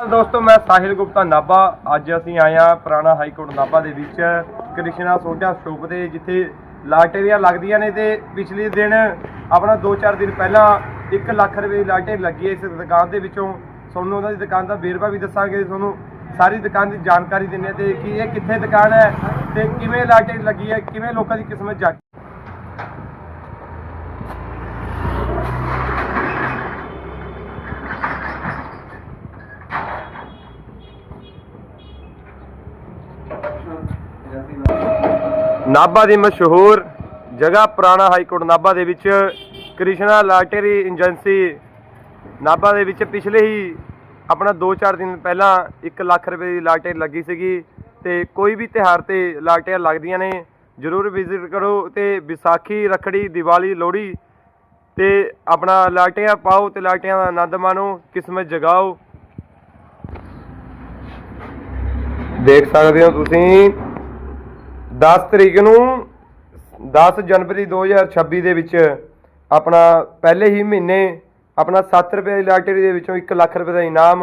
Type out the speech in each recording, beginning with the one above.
ਦੋਸਤੋ, ਮੈਂ ਸਾਹਿਲ ਗੁਪਤਾ ਨਾਭਾ। ਅੱਜ ਅਸੀਂ ਆਏ ਹਾਂ ਪੁਰਾਣਾ ਹਾਈ ਕੋਰਟ ਨਾਭਾ ਦੇ ਵਿੱਚ। ਕ੍ਰਿਸ਼ਨਾ ਸੋਢਾ ਸ਼ੋਪ ਤੇ, ਜਿੱਥੇ ਲਾਟਰੀਆਂ ਲੱਗਦੀਆਂ ਨੇ ਤੇ ਪਿਛਲੇ ਦਿਨ, ਆਪਣਾ 2-4 ਦਿਨ ਪਹਿਲਾਂ 1 ਲੱਖ ਰੁਪਏ ਦੀ ਲਾਟਰੀ ਲੱਗੀ ਇਸ ਦੁਕਾਨ ਦੇ ਵਿੱਚੋਂ। ਤੁਹਾਨੂੰ ਉਹਨਾਂ ਦੀ ਦੁਕਾਨ ਦਾ ਵੇਰਵਾ ਵੀ ਦੱਸਾਂਗੇ, ਤੁਹਾਨੂੰ ਸਾਰੀ ਦੁਕਾਨ ਦੀ ਜਾਣਕਾਰੀ ਦਿੰਦੇ ਹਾਂ ਤੇ ਕਿ ਇਹ ਕਿੱਥੇ ਦੁਕਾਨ ਹੈ ਤੇ ਕਿਵੇਂ ਲਾਟਰੀ ਲੱਗੀ ਹੈ, ਕਿਵੇਂ ਲੋਕਾਂ ਦੀ ਕਿਸਮਤ ਜਾਗੀ ਨਾਭਾ ਦੀ ਮਸ਼ਹੂਰ ਜਗ੍ਹਾ ਪੁਰਾਣਾ ਹਾਈ ਕੋਰਟ ਨਾਭਾ ਦੇ ਵਿੱਚ ਕ੍ਰਿਸ਼ਨਾ ਲਾਟਰੀ ਏਜੰਸੀ ਨਾਭਾ ਦੇ ਵਿੱਚ ਪਿਛਲੇ ਹੀ ਆਪਣਾ 2-4 ਦਿਨ ਪਹਿਲਾਂ 1 ਲੱਖ ਰੁਪਏ ਦੀ ਲਾਟਰੀ ਲੱਗੀ ਸੀਗੀ ਤੇ ਕੋਈ ਵੀ ਤਿਹਾਰ ਤੇ ਲਾਟਰੀਆਂ ਲੱਗਦੀਆਂ ਨੇ, ਜਰੂਰ ਵਿਜ਼ਿਟ ਕਰੋ ਤੇ ਵਿਸਾਖੀ, ਰੱਖੜੀ, ਦੀਵਾਲੀ, ਲੋਹੜੀ ਤੇ ਆਪਣਾ ਲਾਟਰੀਆਂ ਪਾਓ ਤੇ ਲਾਟਰੀਆਂ ਦਾ ਆਨੰਦ ਮਾਣੋ, ਕਿਸਮਤ ਜਗਾਓ। ਦੇਖ ਸਕਦੇ ਹੋ ਤੁਸੀਂ 10 ਤਰੀਕ ਨੂੰ 10 ਜਨਵਰੀ 2026 ਦੇ ਵਿੱਚ ਆਪਣਾ ਪਹਿਲੇ ਹੀ ਮਹੀਨੇ ਆਪਣਾ 7 ਰੁਪਏ ਦੀ ਲਾਟਰੀ ਦੇ ਵਿੱਚੋਂ 1 ਲੱਖ ਰੁਪਏ ਦਾ ਇਨਾਮ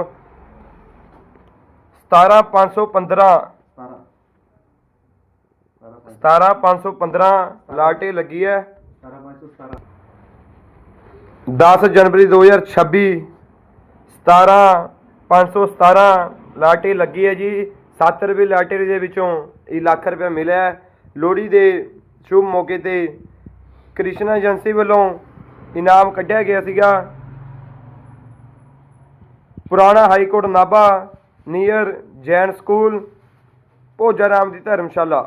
17515 17515 ਲਾਟੇ ਲੱਗੀ ਹੈ। 10 ਜਨਵਰੀ 2026 17517 ਲਾਟਰੀ ਲੱਗੀ ਹੈ ਜੀ। 7 ਰੁਪਏ ਲਾਟਰੀ ਦੇ ਵਿੱਚੋਂ ਇਹ ਲੱਖ ਰੁਪਏ ਮਿਲਿਆ ਲੋਹੜੀ ਦੇ ਸ਼ੁਭ ਮੌਕੇ ਤੇ ਕ੍ਰਿਸ਼ਨਾ ਏਜੰਸੀ ਵੱਲੋਂ ਇਨਾਮ ਕੱਢਿਆ ਗਿਆ ਸੀਗਾ। ਪੁਰਾਣਾ high court Nabha near Jain school Bhoja Ram ਦੀ ਧਰਮਸ਼ਾਲਾ।